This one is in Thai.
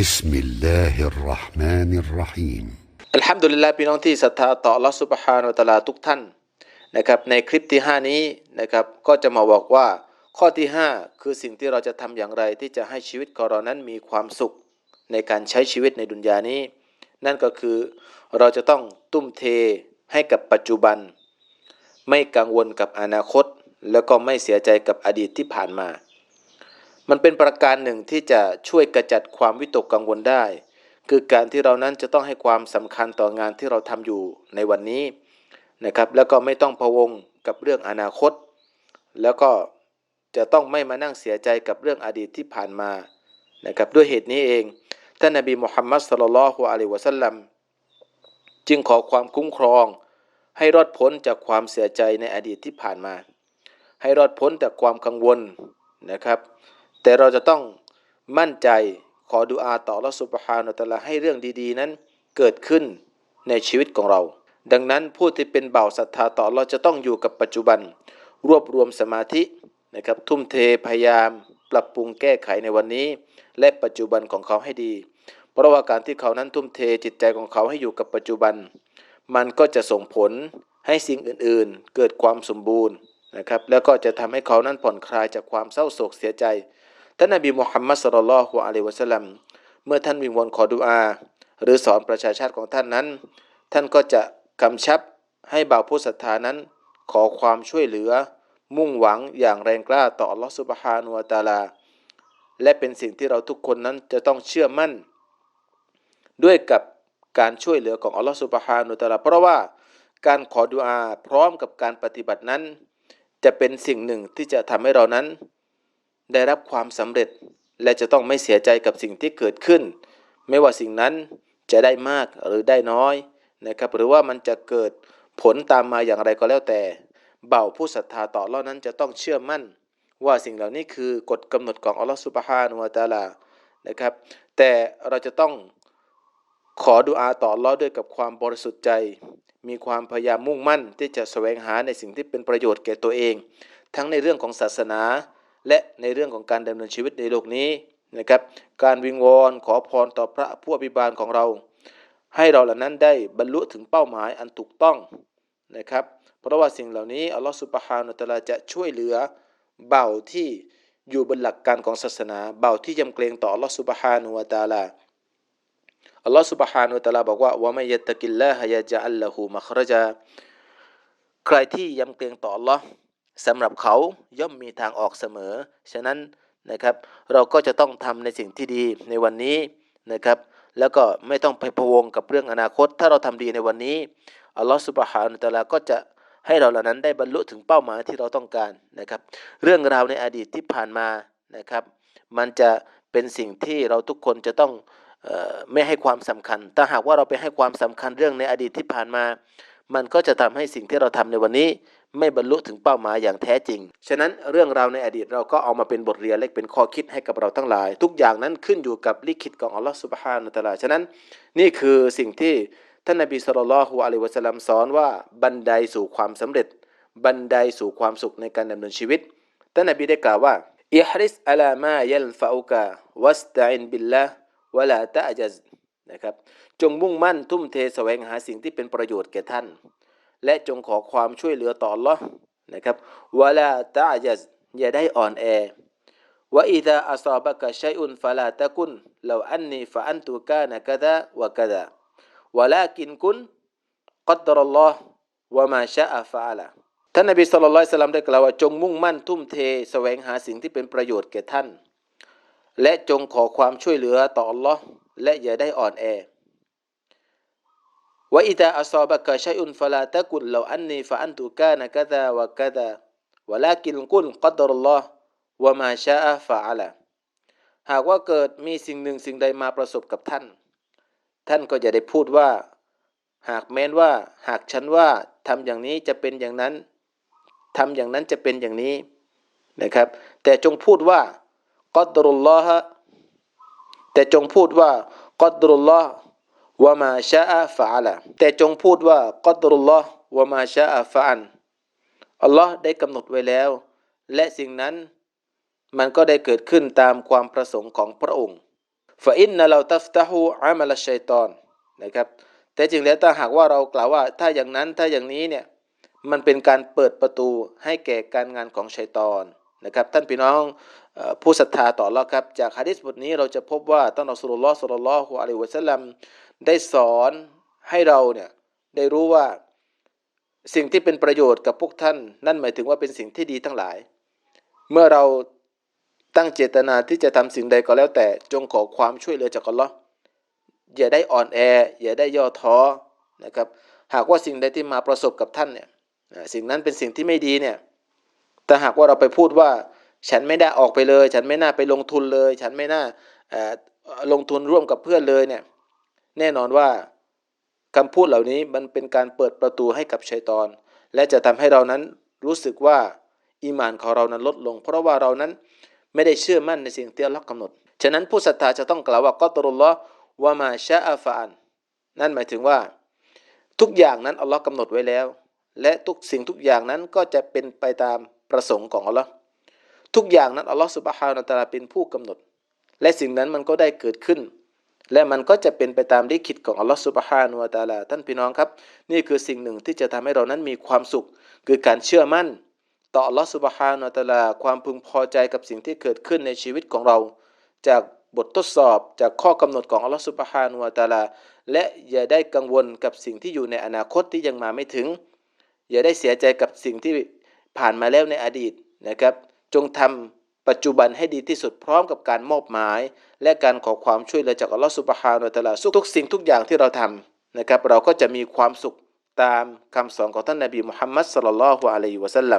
بسم الله الرحمن الرحيم อัลฮัมดุลิลลาห์พี่น้องที่ศรัทธาต่อ Allah Subhanahu wa Taala ทุกท่านนะครับในคลิปที่ 5 นี้นะครับก็จะมาบอกว่าข้อที่ 5 คือสิ่งที่เราจะทำอย่างไรที่จะให้ชีวิตของเรานั้นมีความสุขในการใช้ชีวิตในดุนยานี้ นั่นก็คือเราจะต้องตุ้มเทให้กับปัจจุบัน ไม่กังวลกับอนาคต แล้วก็ไม่เสียใจกับอดีตที่ผ่านมา มันเป็นประการหนึ่งที่จะช่วยกระจัดความวิตกกังวลได้ คือการที่เรานั้นจะต้องให้ความสำคัญต่องานที่เราทำอยู่ในวันนี้นะครับ แล้วก็ไม่ต้องพะวงกับเรื่องอนาคต แล้วก็จะต้องไม่มานั่งเสียใจกับเรื่องอดีตที่ผ่านมานะครับ ด้วยเหตุนี้เองท่านนบีมุฮัมมัดสุลลัลฮุอะลัยวะสัลลัมจึงขอความคุ้มครอง ให้รอดพ้นจากความเสียใจในอดีตที่ผ่านมา ให้รอดพ้นจากความกังวลนะครับ แต่เราจะต้องมั่นใจขอดุอาต่อละสุบฮานุตะลาให้เรื่องดีๆ นั้นเกิดขึ้นในชีวิตของเรา ดังนั้นผู้ที่เป็นเบาศรัทธาต่อเราจะต้องอยู่กับปัจจุบัน รวบรวมสมาธินะครับทุ่มเทพยายาม ปรับปรุงแก้ไขในวันนี้ และปัจจุบันของเขาให้ดี เพราะว่าการที่เขานั้นทุ่มเทจิตใจของเขาให้อยู่กับปัจจุบัน มันก็จะส่งผลให้สิ่งอื่นๆ เกิดความสมบูรณ์นะครับแล้วก็จะทำให้เขานั้นผ่อนคลายจากความเศร้าโศกเสียใจ ท่านนบีมุฮัมมัดสุลลัลฮุอะลัยวะสัลลัมเมื่อท่านวิงวอนขอดุอา หรือสอนประชาชาติของท่านนั้น ท่านก็จะกำชับให้บ่าวผู้ศรัทธานั้น ขอความช่วยเหลือ มุ่งหวังอย่างแรงกล้าต่ออัลลอฮฺสุบฮานุวะตาลา และเป็นสิ่งที่เราทุกคนนั้นจะต้องเชื่อมั่น ด้วยกับการช่วยเหลือของอัลลอฮฺสุบฮานุตาลา เพราะว่าการขอดุอาพร้อมกับการปฏิบัตินั้น จะเป็นสิ่งหนึ่งที่จะทำให้เรานั้น ได้รับความสำเร็จ และจะต้องไม่เสียใจกับสิ่งที่เกิดขึ้น ไม่ว่าสิ่งนั้นจะได้มากหรือได้น้อยนะครับ หรือว่ามันจะเกิดผลตามมาอย่างไรก็แล้วแต่ เบ่าผู้ศรัทธาต่ออัลลานั้นจะต้องเชื่อมั่น ว่าสิ่งเหล่านี้คือกฎกำหนดของอัลลอฮฺสุบฮานุวะตาลานะครับ แต่เราจะต้องขอดุอาต่ออัลลาด้วยกับความบริสุทธิ์ใจ มีความพยายามมุ่งมั่นที่จะแสวงหาในสิ่งที่เป็นประโยชน์แก่ตัวเอง ทั้งในเรื่องของศาสนา และในเรื่องของการดำเนินชีวิตในโลกนี้นะครับการวิงวอนขอพรต่อพระผู้อภิบาลของเรา ให้เราเหล่านั้นได้บรรลุถึงเป้าหมายอันถูกต้องนะครับ เพราะว่าสิ่งเหล่านี้อัลลอฮฺสุบฮานุตะลาจะช่วยเหลือเบ่าที่อยู่บนหลักการของศาสนา เบ่าที่ยำเกรงต่ออัลลอฮฺสุบฮานุวะตะอาลาอัลลอฮฺสุบฮานุตะลาบอกว่าว่าไม่ยัตะกิลลาฮะยะจะอัลละหูมัครจาใครที่ยำเกรงต่ออัลลอฮ์ สำหรับเขาย่อมมีทางออกเสมอ ฉะนั้นนะครับ เราก็จะต้องทำในสิ่งที่ดีในวันนี้นะครับ แล้วก็ไม่ต้องไปพะวงกับเรื่องอนาคต ถ้าเราทำดีในวันนี้อัลลอฮฺสุบฮานุตะอาลาก็จะให้เราเหล่านั้นได้บรรลุถึงเป้าหมายที่เราต้องการนะครับ เรื่องราวในอดีตที่ผ่านมานะครับ มันจะเป็นสิ่งที่เราทุกคนจะต้องเออไม่ให้ความสำคัญ ถ้าหากว่าเราไปให้ความสำคัญเรื่องในอดีตที่ผ่านมา มันก็จะทำให้สิ่งที่เราทำในวันนี้ ไม่บรรลุถึงเป้าหมายอย่างแท้จริง ฉะนั้นเรื่องราวในอดีตเราก็เอามาเป็นบทเรียนและเป็นข้อคิดให้กับเราทั้งหลาย ทุกอย่างนั้นขึ้นอยู่กับลิขิตของอัลลอฮฺสุบฮานุตะอาลาฉะนั้นนี่คือสิ่งที่ท่านนบีสุลต่านละฮุอะลัยวะสัลลัมสอนว่าบันไดสู่ความสำเร็จ บันไดสู่ความสุขในการดำเนินชีวิตท่านนบีได้กล่าวว่าอิฮริสอัลามายัลฟะอุกะวัสตัอินบิลละวะลาตะจัซนะครับจงมุ่งมั่นทุ่มเทแสวงหาสิ่งที่เป็นประโยชน์แก่ท่าน และจงขอความช่วยเหลือต่อ Allah นะครับวะลาตะจัซอย่าได้อ่อนแอวะอิดะอัซาบะกะชัยอุนฟะลาตะกุนลาอันนีฟะอันตุกานะกะดะวะกะดะวะลากินกุนกัดดรัลลอฮ์วะมาชะอะฟะอะละท่านนบีศ็อลลัลลอฮุอะลัยฮิวะซัลลัมได้กล่าวว่าจงมุ่งมั่นทุ่มเทแสวงหาสิ่งที่เป็นประโยชน์แก่ท่าน และจงขอความช่วยเหลือต่อ Allah และอย่าได้อ่อนแอ ว่าอิดาอัซาบะกะชัยอุนฟลาตะกุลเลาอันนีฟะอันตุกานะกะดาวะกะดาวะลากินกุลกัดดรัลลอฮ์วะมาชาอะฟะอะละหากว่าเกิดมีสิ่งหนึ่งสิ่งใดมาประสบกับท่าน ท่านก็จะได้พูดว่า หากแม้นว่า หากฉันว่าทำอย่างนี้จะเป็นอย่างนั้นทำอย่างนั้นจะเป็นอย่างนี้นะครับ แต่จงพูดว่ากัดรุลลอฮ์แต่จงพูดว่ากัดรุลลอฮ์ วะมาชาอะฟะอะละแต่จงพูดว่ากัดรุลลอฮ์วะมาชาอะฟะอันอัลลอฮ์ได้กำหนดไว้แล้ว และสิ่งนั้นมันก็ได้เกิดขึ้นตามความประสงค์ของพระองค์ฟาอินนะเราตัฟตะฮูอามัลชัยตอนนะครับ แต่จริงแล้วถ้าหากว่าเรากล่าวว่า ถ้าอย่างนั้นถ้าอย่างนี้เนี่ยมันเป็นการเปิดประตูให้แก่การงานของชัยตอนนะครับ ท่านพี่น้องผู้ศรัทธาต่อแล้วครับ จากฮะดิษบทนี้เราจะพบว่าท่านอัสลุลลอฮ์สุลลัลลอฮุอะลัยวะสัลลัม ได้สอนให้เราเนี่ยได้รู้ว่าสิ่งที่เป็นประโยชน์กับพวกท่าน นั่นหมายถึงว่าเป็นสิ่งที่ดีทั้งหลาย เมื่อเราตั้งเจตนาที่จะทำสิ่งใดก็แล้วแต่จงขอความช่วยเหลือจากอัลลอฮ์อย่าได้อ่อนแอ อย่าได้ย่อท้อนะครับ หากว่าสิ่งใดที่มาประสบกับท่านเนี่ยสิ่งนั้นเป็นสิ่งที่ไม่ดีเนี่ยแต่หากว่าเราไปพูดว่า ฉันไม่ได้ออกไปเลย ฉันไม่น่าไปลงทุนเลย ฉันไม่น่าลงทุนร่วมกับเพื่อนเลยเนี่ย แน่นอนว่าคำพูดเหล่านี้มันเป็นการเปิดประตูให้กับชัยตอน และจะทำให้เรานั้นรู้สึกว่าอีหมานของเรานั้นลดลง เพราะว่าเรานั้นไม่ได้เชื่อมั่นในสิ่งที่อัลลอฮ์กำหนด ฉะนั้นผู้ศรัทธาจะต้องกล่าวว่าก็ตรุลลอฮ์วะมาชาอาฟานนั่นหมายถึงว่า ทุกอย่างนั้นอัลลอฮ์กำหนดไว้แล้ว และทุกสิ่งทุกอย่างนั้นก็จะเป็นไปตามประสงค์ของอัลลอฮ์ทุกอย่างนั้นอัลลอฮ์สุบฮานาตาลาเป็นผู้กำหนด และสิ่งนั้นมันก็ได้เกิดขึ้น และมันก็จะเป็นไปตามลิขิตของอัลลอฮ์สุบฮานาตะอาลาท่านพี่น้องครับ นี่คือสิ่งหนึ่งที่จะทำให้เรานั้นมีความสุข คือการเชื่อมั่น ต่ออัลลอฮ์สุบฮานาตะอาลาความพึงพอใจกับสิ่งที่เกิดขึ้นในชีวิตของเรา จากบททดสอบจากข้อกำหนดของอัลลอฮ์สุบฮานาตะอาลาและอย่าได้กังวลกับสิ่งที่อยู่ในอนาคตที่ยังมาไม่ถึง อย่าได้เสียใจกับสิ่งที่ผ่านมาแล้วในอดีตนะครับ จงทำ ปัจจุบันให้ดีที่สุดพร้อมกับการมอบหมาย และการขอความช่วยเหลือจากอัลลอฮฺสุบฮานาอัตะอาลาทุกสิ่งทุกอย่างที่เราทำนะครับ เราก็จะมีความสุขตามคำสอนของท่านนบีมุฮัมมัดสลลัลลอฮุอะลัยฮิวะสัลลัม